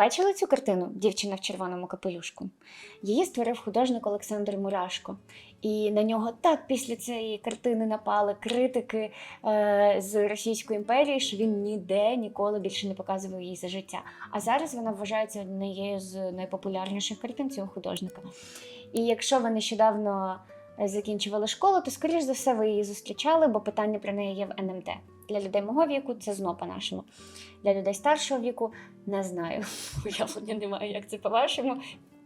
Бачили цю картину Дівчина в червоному капелюшку? Її створив художник Олександр Мурашко. І на нього так після цієї картини напали критики е, з Російської імперії, що він ніде ніколи більше не показував її за життя. А зараз вона вважається однією з найпопулярніших картин цього художника. І якщо ви нещодавно е, закінчували школу, то скоріш за все ви її зустрічали, бо питання про неї є в НМТ. Для людей мого віку це зно по-нашому. Для людей старшого віку не знаю. Уявлення немає, як це по-вашому.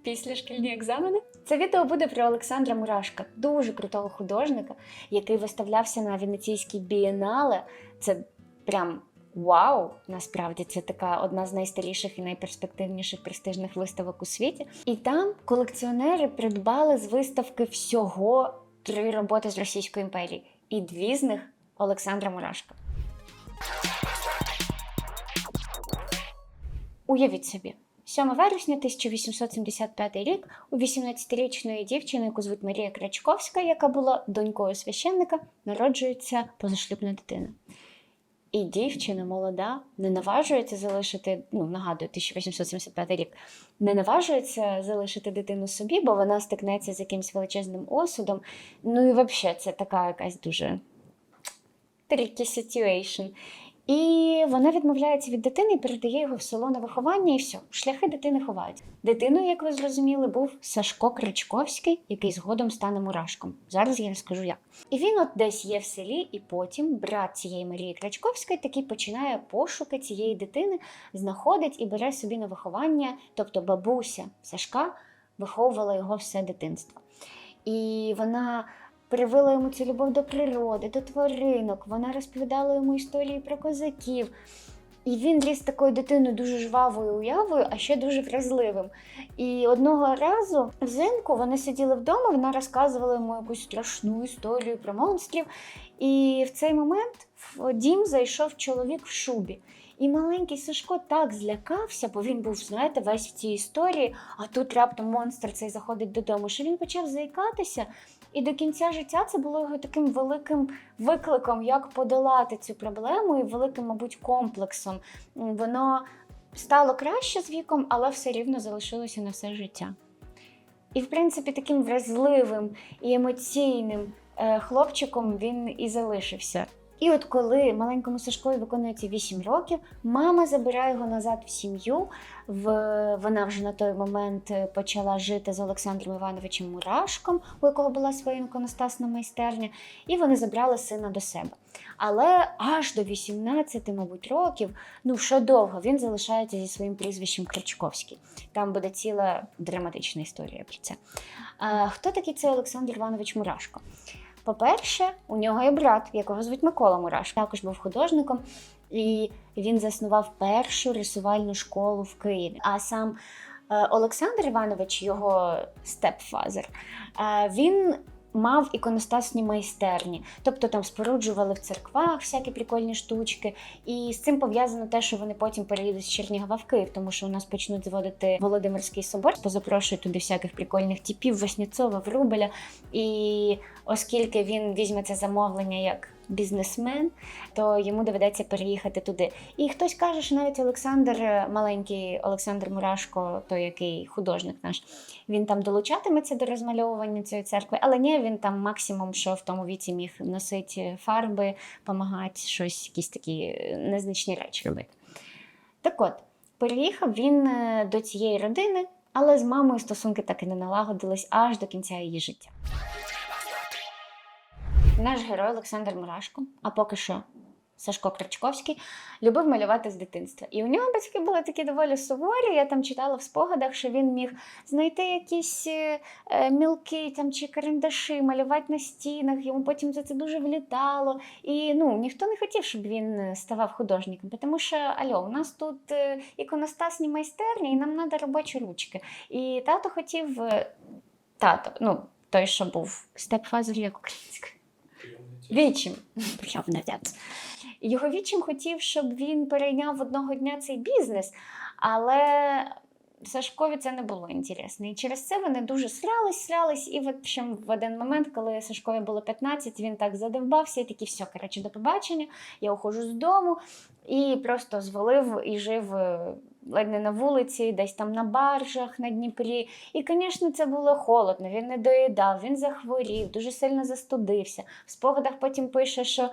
Після шкільні екзамени. Це відео буде про Олександра Мурашка, дуже крутого художника, який виставлявся на Венеційській бієнале. Це прям вау! Насправді це така одна з найстаріших і найперспективніших престижних виставок у світі. І там колекціонери придбали з виставки всього три роботи з Російської імперії, і дві з них Олександра Мурашка. Уявіть собі, 7 вересня 1875 рік у 18-річної дівчини, яку звуть Марія Крачковська, яка була донькою священника, народжується позашлюбна дитина. І дівчина молода не наважується залишити, ну нагадую, 1875 рік, не наважується залишити дитину собі, бо вона стикнеться з якимось величезним осудом. Ну і взагалі це така якась дуже tricky situation. І вона відмовляється від дитини і передає його в село на виховання, і все, шляхи дитини ховають. Дитиною, як ви зрозуміли, був Сашко Кричковський, який згодом стане мурашком. Зараз я розкажу як. І він от десь є в селі, і потім брат цієї Марії Крачковської такий починає пошуки цієї дитини, знаходить і бере собі на виховання, тобто бабуся Сашка виховувала його все дитинство. І вона привила йому цю любов до природи, до тваринок. Вона розповідала йому історії про козаків. І він ріс такою дитиною дуже жвавою уявою, а ще дуже вразливим. І одного разу взимку вони сиділи вдома, вона розказувала йому якусь страшну історію про монстрів. І в цей момент в дім зайшов чоловік в шубі. І маленький Сашко так злякався, бо він був, знаєте, весь в цій історії, а тут раптом монстр цей заходить додому, що він почав заїкатися. І до кінця життя це було його таким великим викликом, як подолати цю проблему, і великим, мабуть, комплексом. Воно стало краще з віком, але все рівно залишилося на все життя. І, в принципі, таким вразливим і емоційним е, хлопчиком він і залишився. І от коли маленькому Сашкові виконується 8 років, мама забирає його назад в сім'ю. В... Вона вже на той момент е, почала жити з Олександром Івановичем Мурашком, у якого була своя іконостасна майстерня, і вони забрали сина до себе. Але аж до 18, мабуть, років, ну ще довго, він залишається зі своїм прізвищем Кричковський. Там буде ціла драматична історія про це. А, хто такий цей Олександр Іванович Мурашко? По-перше, у нього є брат, якого звуть Микола Мураш, також був художником, і він заснував першу рисувальну школу в Києві. А сам е, Олександр Іванович, його степфазер, е, він мав іконостасні майстерні, тобто там споруджували в церквах всякі прикольні штучки. І з цим пов'язано те, що вони потім переїдуть з Чернігова в Київ, тому що у нас почнуть зводити Володимирський собор, позапрошують туди всяких прикольних типів, Васнєцова, Врубеля. І оскільки він візьме це замовлення як бізнесмен, то йому доведеться переїхати туди. І хтось каже, що навіть Олександр, маленький Олександр Мурашко, той який художник наш, він там долучатиметься до розмальовування цієї церкви, але ні, він там максимум, що в тому віці міг носити фарби, допомагати щось, якісь такі незначні речі робити. Так от, переїхав він е, до цієї родини, але з мамою стосунки так і не налагодились аж до кінця її життя. Наш герой Олександр Мурашко, а поки що Сашко Крачковський, любив малювати з дитинства. І у нього батьки були такі доволі суворі. Я там читала в спогадах, що він міг знайти якісь е, е, мілки там, чи карандаші, малювати на стінах. Йому потім за це дуже влітало. І ну, ніхто не хотів, щоб він ставав художником, тому що альо, у нас тут е, іконостасні майстерні, і нам треба робочі ручки. І тато хотів. Тато, ну, той, що був степфазер, як українською. Вічим. Його вічим хотів, щоб він перейняв одного дня цей бізнес, але Сашкові це не було інтересно. І через це вони дуже срались, срались. І в общем, в один момент, коли Сашкові було 15, він так задовбався і такий, все, коротше, до побачення, я уходжу з дому і просто звалив і жив е, ледь не на вулиці, десь там на баржах на Дніпрі. І, звісно, це було холодно. Він не доїдав, він захворів, дуже сильно застудився. В спогадах потім пише, що.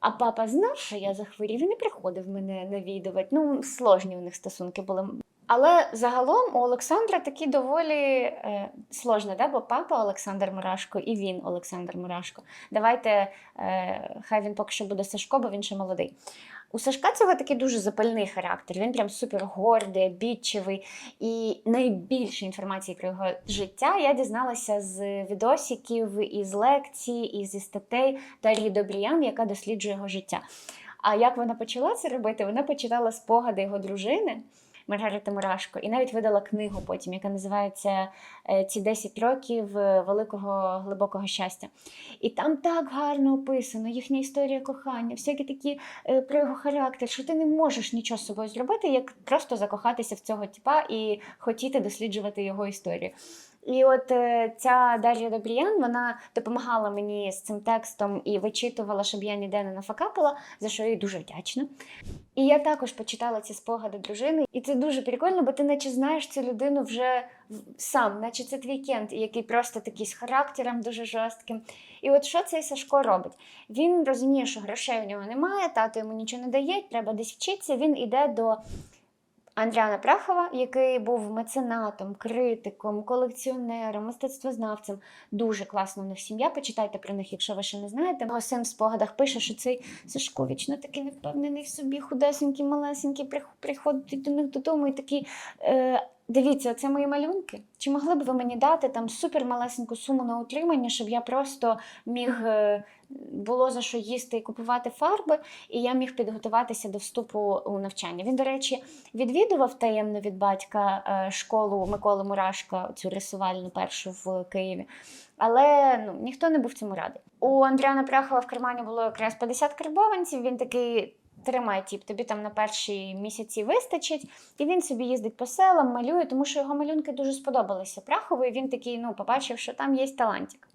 А папа знав, що я захворів і не приходив мене навідувати. Ну, сложні у них стосунки були. Але загалом у Олександра такі доволі е, сложно, да? бо папа Олександр Мурашко і він Олександр Мурашко. Давайте, е, хай він поки що буде Сашко, бо він ще молодий. У Сашка цього такий дуже запальний характер. Він прям супер гордий, обідчивий. І найбільше інформації про його життя я дізналася з відосиків, із лекцій, і зі статей Дар'ї Добріян, яка досліджує його життя. А як вона почала це робити? Вона почитала спогади його дружини. Маргарита Мурашко, і навіть видала книгу потім, яка називається е, Ці 10 років е, великого глибокого щастя. І там так гарно описано їхня історія кохання, всякі такі е, про його характер, що ти не можеш нічого з собою зробити, як просто закохатися в цього типа і хотіти досліджувати його історію. І от е, ця Дар'я Добріян вона допомагала мені з цим текстом і вичитувала, щоб я ніде не нафакапила, за що їй дуже вдячна. І я також почитала ці спогади дружини, і це дуже прикольно, бо ти наче знаєш цю людину вже сам, наче це твій кент, який просто такий з характером дуже жорстким. І от що цей Сашко робить? Він розуміє, що грошей у нього немає, тато йому нічого не дає, треба десь вчитися. Він іде до Андріана Прахова, який був меценатом, критиком, колекціонером, мистецтвознавцем. Дуже класна в них сім'я. Почитайте про них, якщо ви ще не знаєте. Його син в спогадах пише, що цей Сашко вічно такий невпевнений в собі, худесенький, малесенький, прих- приходить до них додому і такий. Е, Дивіться, це мої малюнки. Чи могли б ви мені дати там супермалесеньку суму на утримання, щоб я просто міг е, було за що їсти і купувати фарби, і я міг підготуватися до вступу у навчання. Він, до речі, відвідував таємно від батька е, школу Миколи Мурашка, цю рисувальну першу в Києві. Але ну, ніхто не був цьому радий. У Андріана Пряхова в кармані було якраз 50 карбованців. Він такий. Тримай, тіп, тобі там на перші місяці вистачить, і він собі їздить по селам, малює, тому що його малюнки дуже сподобалися Прахову, і він такий, ну, побачив, що там є талантик.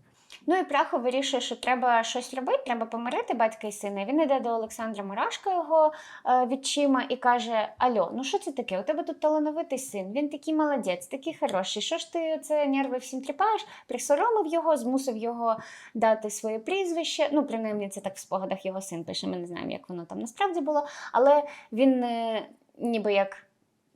Ну і Прахов вирішує, що треба щось робити, треба помирити батька і сина. Він йде до Олександра Мурашка, його е, відчима, і каже: Альо, ну що це таке? У тебе тут талановитий син, він такий молодець, такий хороший. Що ж ти це нерви всім тріпаєш? Присоромив його, змусив його дати своє прізвище. Ну, принаймні, це так в спогадах його син пише. Ми не знаємо, як воно там насправді було. Але він е, ніби як.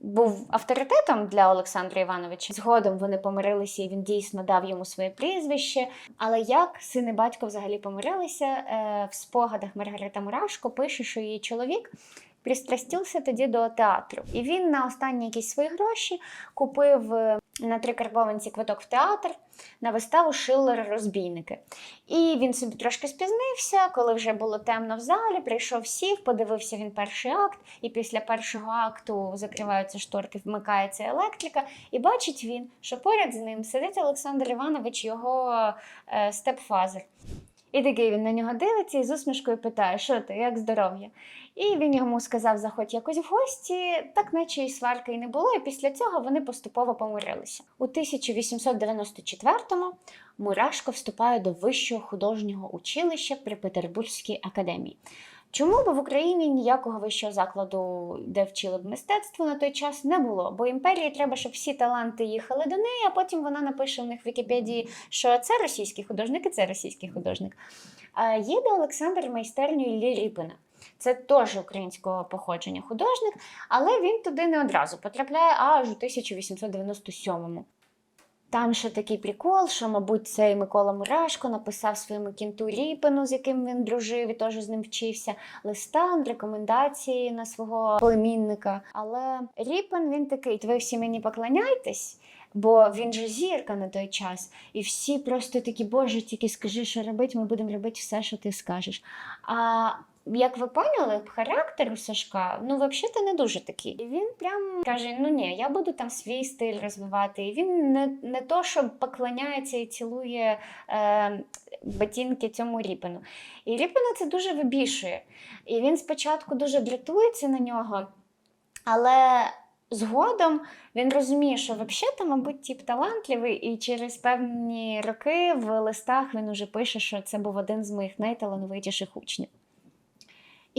Був авторитетом для Олександра Івановича. Згодом вони помирилися, і він дійсно дав йому своє прізвище. Але як син і батько взагалі помирилися, е, в спогадах Маргарита Мурашко пише, що її чоловік пристрастився тоді до театру. І він на останні якісь свої гроші купив е, на три карбованці квиток в театр на виставу Шиллер Розбійники. І він собі трошки спізнився, коли вже було темно в залі, прийшов сів, подивився він перший акт, і після першого акту закриваються шторки, вмикається електрика, і бачить він, що поряд з ним сидить Олександр Іванович, його е, степфазер. І такий він на нього дивиться і з усмішкою питає, що ти, як здоров'я? І він йому сказав, заходь якось в гості, так наче і сварки і не було. І після цього вони поступово помирилися. У 1894-му Мурашко вступає до Вищого художнього училища при Петербурзькій академії. Чому бо в Україні ніякого вищого закладу, де вчили б мистецтво на той час, не було? Бо імперії треба, щоб всі таланти їхали до неї, а потім вона напише в них в Вікіпедії, що це російський художник і це російський художник. А їде Олександр майстерню Іллі Ріпина. Це теж українського походження художник, але він туди не одразу потрапляє аж у 1897-му. Там ще такий прикол, що, мабуть, цей Микола Мурашко написав своєму кінту Ріпину, з яким він дружив і теж з ним вчився, листа, рекомендації на свого племінника. Але Ріпин він такий: ви всі мені поклоняйтесь. Бо він же зірка на той час, і всі просто такі, боже, тільки скажи, що робити, ми будемо робити все, що ти скажеш. А як ви поняли, характер у Сашка, ну, взагалі, не дуже такий. І він прям каже: ну ні, я буду там свій стиль розвивати. І він не, не то, що поклоняється і цілує е, ботинки цьому Ріпину. І Ріпина це дуже вибішує. І він спочатку дуже дратується на нього, але. Згодом він розуміє, що взагалі, мабуть, тип талантливий, і через певні роки в листах він уже пише, що це був один з моїх найталановитіших учнів.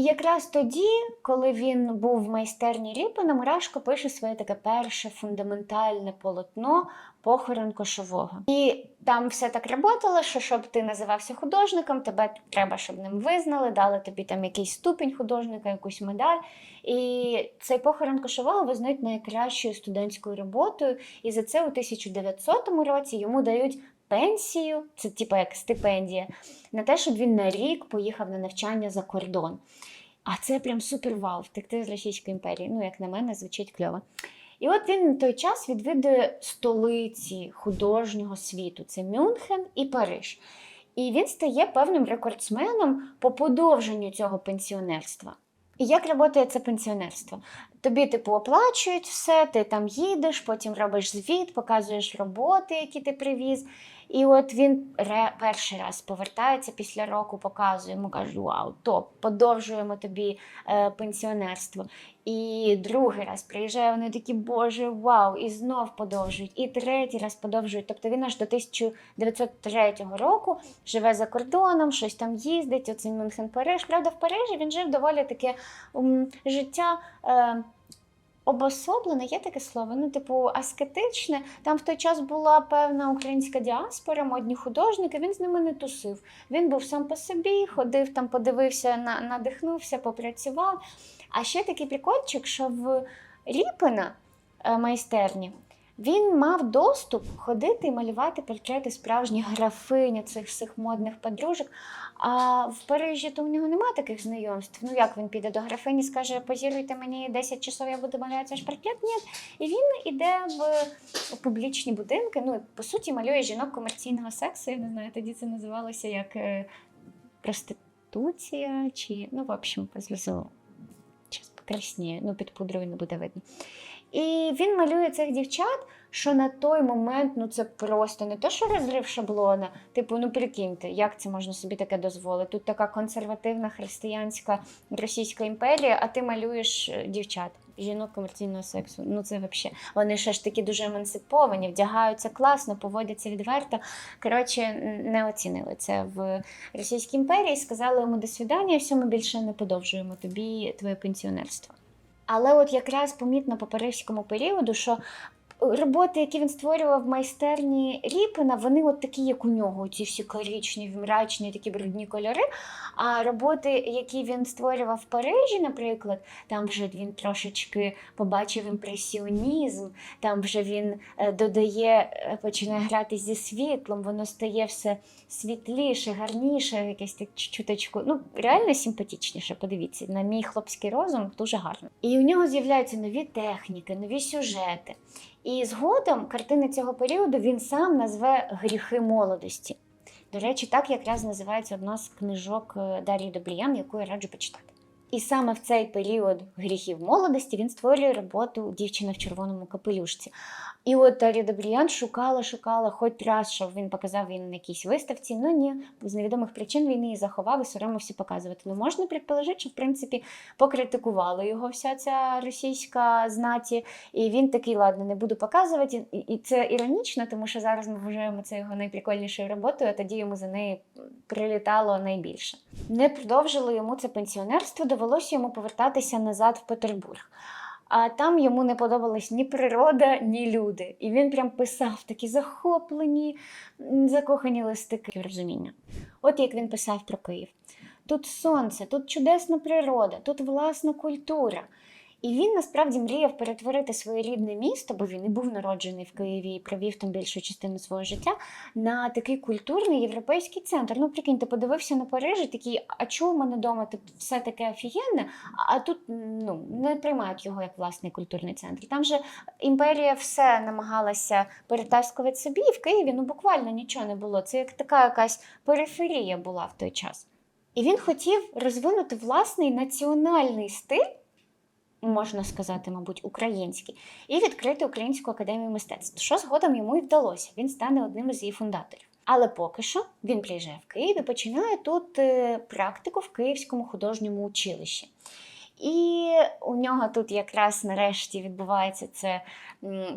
І якраз тоді, коли він був в майстерні Ріпина, Мурашко пише своє таке перше фундаментальне полотно похорон кошового. І там все так работало, що щоб ти називався художником, тебе треба, щоб ним визнали, дали тобі там якийсь ступінь художника, якусь медаль. І цей похорон кошового визнають найкращою студентською роботою. І за це у 1900 році йому дають пенсію, це типу як стипендія, на те, щоб він на рік поїхав на навчання за кордон. А це прям супер вау, втекти з Російської імперії. Ну, як на мене, звучить кльово. І от він на той час відвідує столиці художнього світу: це Мюнхен і Париж. І він стає певним рекордсменом по подовженню цього пенсіонерства. І як працює це пенсіонерство? Тобі, типу, оплачують все, ти там їдеш, потім робиш звіт, показуєш роботи, які ти привіз. І от він ре, перший раз повертається після року, показує, йому кажуть, вау, топ, подовжуємо тобі е, пенсіонерство. І другий раз приїжджає, вони такі, боже, вау, і знов подовжують, і третій раз подовжують. Тобто він аж до 1903 року живе за кордоном, щось там їздить, оце Мюнхен Париж. Правда, в Парижі він жив доволі таке життя. Е, Обособлене, є таке слово, ну, типу, аскетичне. Там в той час була певна українська діаспора, модні художники, він з ними не тусив. Він був сам по собі, ходив там, подивився, на, надихнувся, попрацював. А ще такий прикольчик, що в Ріпина е, майстерні він мав доступ ходити і малювати портрети справжніх графинь, цих всіх модних подружок. А в Парижі то у нього нема таких знайомств. Ну як він піде до графині, скаже, позіруйте мені 10 часов, я буду малювати ваш портрет? Ні. І він іде в публічні будинки. Ну, по суті, малює жінок комерційного сексу. Я не знаю, тоді це називалося як е, проституція, чи, ну, в общем, злізу. Час покрасніє, ну, під пудрою не буде видно. І він малює цих дівчат, що на той момент ну це просто не то, що розрив шаблона. Типу, ну прикиньте, як це можна собі таке дозволити? Тут така консервативна християнська Російська імперія, а ти малюєш е, дівчат, жінок комерційного сексу. Ну це взагалі. Вони ще ж такі дуже емансиповані, вдягаються класно, поводяться відверто. Коротше, не оцінили це в Російській імперії. Сказали йому до свідання, все, ми більше не подовжуємо тобі твоє пенсіонерство. Але от якраз помітно по паризькому періоду, що роботи, які він створював в майстерні Ріпина, вони от такі, як у нього, ці всі коричневі, мрачні, такі брудні кольори. А роботи, які він створював в Парижі, наприклад, там вже він трошечки побачив імпресіонізм, там вже він е, додає, е, починає грати зі світлом, воно стає все світліше, гарніше, якесь так чуточку. Ну, реально симпатичніше, подивіться, на мій хлопський розум дуже гарно. І у нього з'являються нові техніки, нові сюжети. І згодом картини цього періоду він сам назве гріхи молодості. До речі, так якраз називається одна з книжок е, Дар'ї Добріян, яку я раджу почитати. І саме в цей період гріхів молодості він створює роботу Дівчина в червоному капелюшці. І от Дар'я Добріян шукала, шукала хоч раз, щоб він показав він на якійсь виставці. Ну ні, з невідомих причин він її заховав і соромився показувати. Ну можна предположити, що в принципі покритикувала його вся ця російська знаті, і він такий, ладно, не буду показувати. І це іронічно, тому що зараз ми вважаємо це його найприкольнішою роботою, а тоді йому за неї прилітало найбільше. Не продовжило йому це пенсіонерство, довелося йому повертатися назад в Петербург. А там йому не подобалась ні природа, ні люди. І він прям писав такі захоплені, закохані листики розуміння. От як він писав про Київ: тут сонце, тут чудесна природа, тут власна культура. І він насправді мріяв перетворити своє рідне місто, бо він і був народжений в Києві і провів там більшу частину свого життя, на такий культурний європейський центр. Ну, прикинь, ти подивився на Париж і такий, а чого в мене вдома все таке офігенне, а тут ну, не приймають його як власний культурний центр. Там же імперія все намагалася перетаскувати собі, і в Києві ну буквально нічого не було. Це як така якась периферія була в той час. І він хотів розвинути власний національний стиль можна сказати, мабуть, український, і відкрити Українську академію мистецтв, що згодом йому і вдалося. Він стане одним із її фундаторів. Але поки що він приїжджає в Київ і починає тут е, практику в Київському художньому училищі. І у нього тут якраз нарешті відбувається це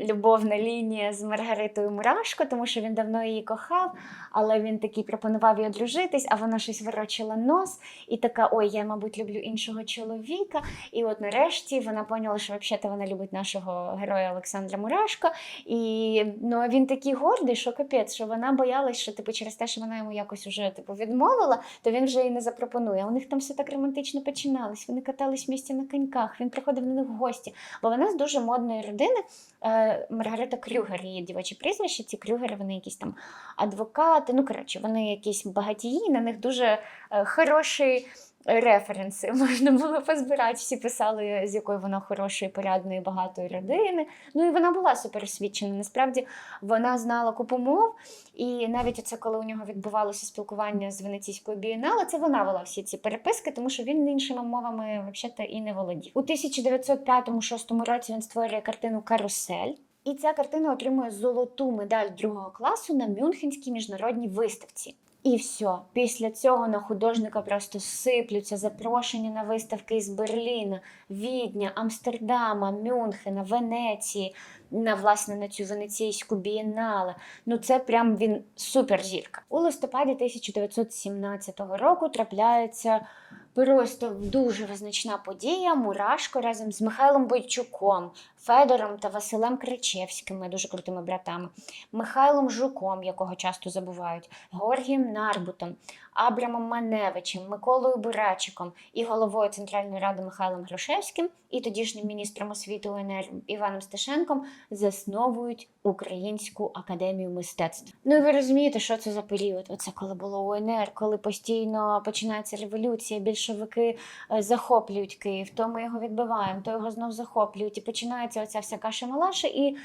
любовна лінія з Маргаритою Мурашко, тому що він давно її кохав, але він такий пропонував їй одружитись, а вона щось ворочила нос і така: ой, я, мабуть, люблю іншого чоловіка. І от нарешті вона поняла, що взагалі вона любить нашого героя Олександра Мурашко. І ну, він такий гордий, що капець, що вона боялась, що типу, через те, що вона йому якось уже типу, відмовила, то він вже і не запропонує. У них там все так романтично починалось. Вони катались місті на коньках, він приходив на них в гості. Бо вона з дуже модної родини. Е, Маргарита Крюгер, її дівочі прізвище. Ці Крюгери, вони якісь там адвокати. Ну, коротше, вони якісь багатії, на них дуже е, хороший. Референси можна було позбирати. Всі писали, з якої вона хорошої, порядної, багатої родини. Ну і вона була суперосвічена. Насправді вона знала купу мов, і навіть оце, коли у нього відбувалося спілкування з Венеційською бієнале, це вона вела всі ці переписки, тому що він іншими мовами взагалі і не володів. У 1905-6 році він створює картину Карусель. І ця картина отримує золоту медаль другого класу на Мюнхенській міжнародній виставці. І все. Після цього на художника просто сиплються запрошення на виставки із Берліна, Відня, Амстердама, Мюнхена, Венеції, на власне на цю венеційську бієнале. Ну це прям він суперзірка. У листопаді 1917 року трапляється просто дуже визначна подія. Мурашко разом з Михайлом Бойчуком, Федором та Василем Кричевськими, дуже крутими братами, Михайлом Жуком, якого часто забувають, Георгієм Нарбутом, Абрамом Маневичем, Миколою Бурачиком і головою Центральної ради Михайлом Грушевським і тодішнім міністром освіти УНР Іваном Стешенком засновують Українську академію мистецтв. Ну і ви розумієте, що це за період? Оце коли було УНР, коли постійно починається революція, більшовики е, захоплюють Київ, то ми його відбиваємо, то його знов захоплюють, і починається оця вся каша малаша і.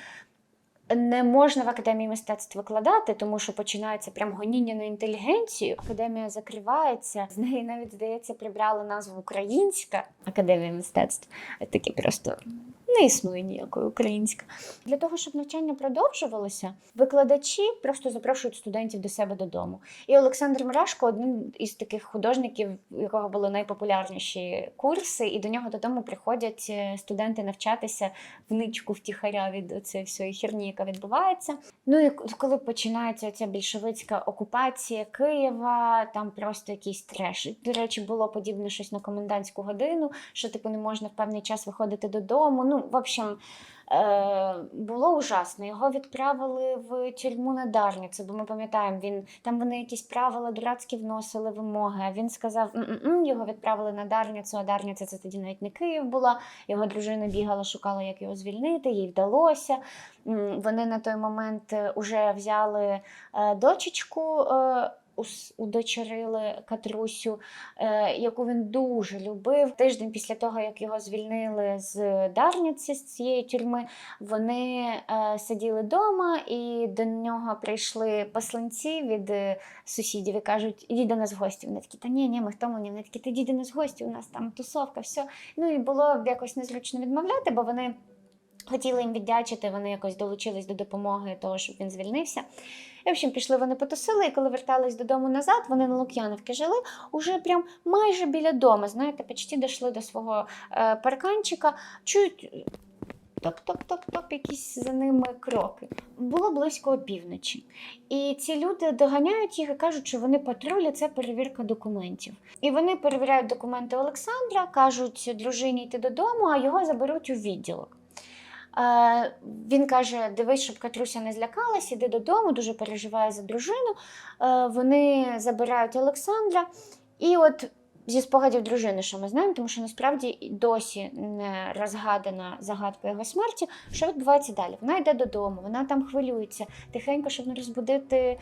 Не можна в академії мистецтв викладати, тому що починається прям гоніння на інтелігенцію. Академія закривається. З неї навіть здається прибрали назву Українська академія мистецтв. Таке просто не існує ніякої українська. Для того, щоб навчання продовжувалося, викладачі просто запрошують студентів до себе додому. І Олександр Мурашко один із таких художників, у якого були найпопулярніші курси, і до нього додому приходять е, студенти навчатися в ничку втіхаря від цієї всієї херні, яка відбувається. Ну і коли починається ця більшовицька окупація Києва, там просто якийсь треш. До речі, було подібне щось на комендантську годину, що типу не можна в певний час виходити додому. Ну, в общем, е, було ужасно. Його відправили в тюрму на Дарницю, бо ми пам'ятаємо, він там вони якісь правила дурацькі вносили вимоги. А він сказав, його відправили на Дарницю, а Дарниця це тоді навіть не Київ була. Його дружина бігала, шукала, як його звільнити, їй вдалося. Вони на той момент вже взяли е, дочечку. Удочерили Катрусю, е, яку він дуже любив. Тиждень після того, як його звільнили з Дарниці, з цієї тюрми, вони е, сиділи вдома, і до нього прийшли посланці від е, сусідів і кажуть, ідіть до нас в гості. Вони такі, та ні, ні, ми втомлені. Вони такі, ти йди до нас в гості, у нас там тусовка, все. Ну і було якось незручно відмовляти, бо вони хотіли їм віддячити, вони якось долучились до допомоги того, щоб він звільнився. І, в общем, пішли вони потусили, і коли вертались додому назад, вони на Лук'яновки жили уже прям майже біля дому. Знаєте, почти дійшли до свого е, парканчика, чують. Топ-топ-топ-топ, якісь за ними кроки. Було близько опівночі. І ці люди доганяють їх і кажуть, що вони патрулі, це перевірка документів. І вони перевіряють документи Олександра, кажуть дружині йти додому, а його заберуть у відділок. Е, він каже: дивись, щоб Катруся не злякалась, іди додому, дуже переживає за дружину. Е, вони забирають Олександра. І от зі спогадів дружини, що ми знаємо, тому що насправді досі не розгадана загадка його смерті. Що відбувається далі? Вона йде додому, вона там хвилюється, тихенько, щоб не розбудити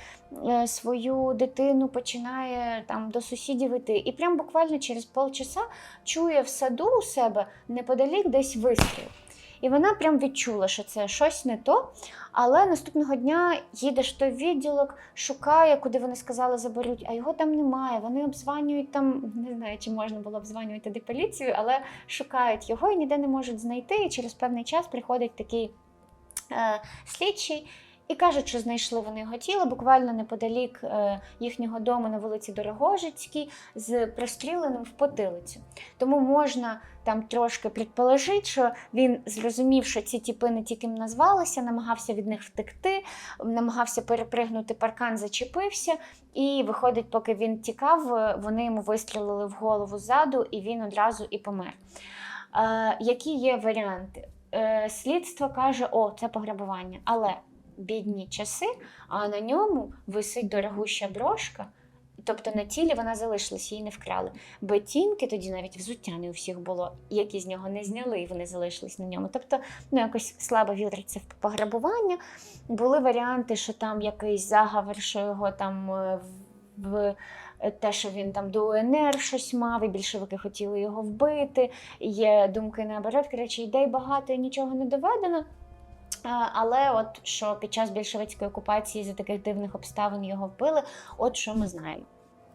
е, свою дитину, починає там до сусідів іти. І прям буквально через полчаса чує в саду у себе неподалік десь вистріл. І вона прям відчула, що це щось не то. Але наступного дня їдеш ж той відділок, шукає, куди вони сказали заберуть, а його там немає. Вони обзванюють там, не знаю, чи можна було обзванювати де поліцію, але шукають його і ніде не можуть знайти. І через певний час приходить такий е, слідчий І кажуть, що знайшли вони його тіло буквально неподалік е, їхнього дому на вулиці Дорогожицькій з простріленим в потилицю. Тому можна там трошки предположити, що він зрозумів, що ці тіпи не тільки назвалися, намагався від них втекти, намагався перепригнути паркан, зачепився. І виходить, поки він тікав, е, вони йому вистрілили в голову ззаду, і він одразу і помер. Е, які є варіанти? Е, слідство каже, о, це пограбування, але бідні часи, а на ньому висить дорогуща брошка. Тобто на тілі вона залишилась, її не вкрали. Ботинки тоді навіть взуття не у всіх було, які з нього не зняли, і вони залишились на ньому. Тобто, ну якось слабо віриться в пограбування. Були варіанти, що там якийсь заговор, що його там е, в те, що він там до УНР щось мав, і більшовики хотіли його вбити. Є думки наоборот, коротше, ідей багато і нічого не доведено. Але от що під час більшовицької окупації за таких дивних обставин його вбили, от що ми знаємо.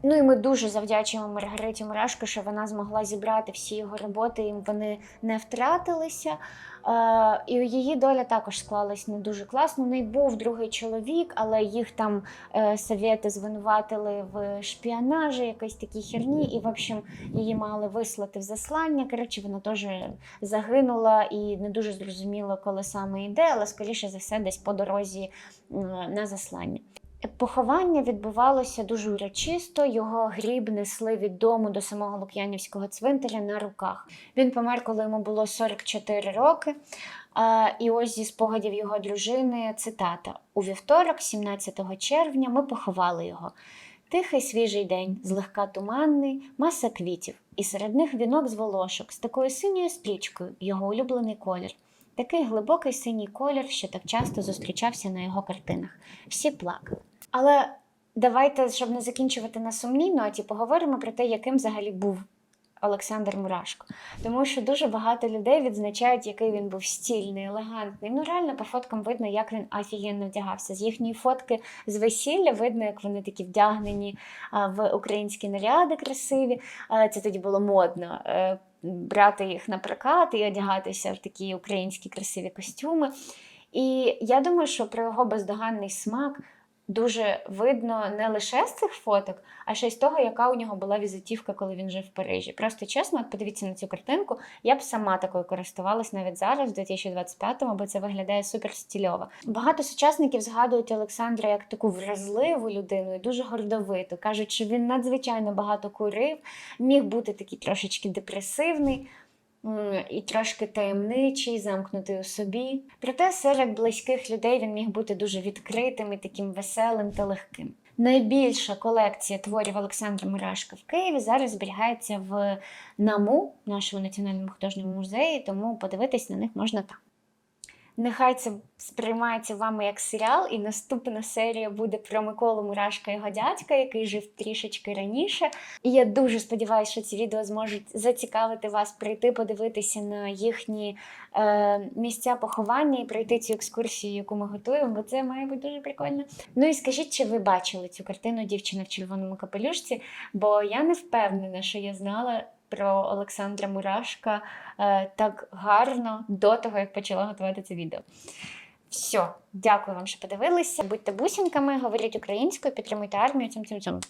Ну і ми дуже завдячуємо Маргариті Мурашко, що вона змогла зібрати всі його роботи, і вони не втратилися. Е, і її доля також склалась не дуже класно. У неї був другий чоловік, але їх там е, совєти звинуватили в шпіонажі, якоїсь такій херні, і в общем її мали вислати в заслання. Коротше, вона теж загинула і не дуже зрозуміло, коли саме йде, але скоріше за все, десь по дорозі м, на заслання. Поховання відбувалося дуже урочисто. Його гріб несли від дому до самого Лук'янівського цвинтаря на руках. Він помер, коли йому було 44 роки. І ось зі спогадів його дружини цитата: у вівторок, 17 червня, ми поховали його. Тихий свіжий день, злегка туманний, маса квітів, і серед них вінок з волошок з такою синьою стрічкою, його улюблений колір. Такий глибокий синій колір, що так часто зустрічався на його картинах. Всі плакали. Але давайте, щоб не закінчувати на сумній ноті, поговоримо про те, яким взагалі був Олександр Мурашко. Тому що дуже багато людей відзначають, який він був стільний, елегантний. Ну, реально, по фоткам видно, як він офігенно вдягався. З їхньої фотки з весілля видно, як вони такі вдягнені в українські наряди красиві. Це тоді було модно. е, Брати їх на прокат і одягатися в такі українські красиві костюми. І я думаю, що про його бездоганний смак дуже видно не лише з цих фоток, а ще й з того, яка у нього була візитівка, коли він жив в Парижі. Просто чесно, от подивіться на цю картинку. Я б сама такою користувалась навіть зараз, в 2025-му, бо це виглядає супер стильово. Багато сучасників згадують Олександра як таку вразливу людину і дуже гордовиту. кажуть, що він надзвичайно багато курив, міг бути такий трошечки депресивний. І трошки таємничий, замкнутий у собі. Проте серед близьких людей він міг бути дуже відкритим і таким веселим та легким. Найбільша колекція творів Олександра Мурашка в Києві зараз зберігається в НАМУ, нашому національному художньому музеї, тому подивитись на них можна там. Нехай це сприймається вами як серіал, і наступна серія буде про Миколу Мурашка і його дядька, який жив трішечки раніше. І я дуже сподіваюся, що ці відео зможуть зацікавити вас прийти подивитися на їхні е, місця поховання і пройти цю екскурсію, яку ми готуємо, бо це має бути дуже прикольно. Ну і скажіть, чи ви бачили цю картину дівчина в червоному капелюшці? Бо я не впевнена, що я знала про Олександра Мурашка е, так гарно до того, як почала готувати це відео. Все, дякую вам, що подивилися. Будьте бусінками, говоріть українською, підтримуйте армію. Цим цим цим.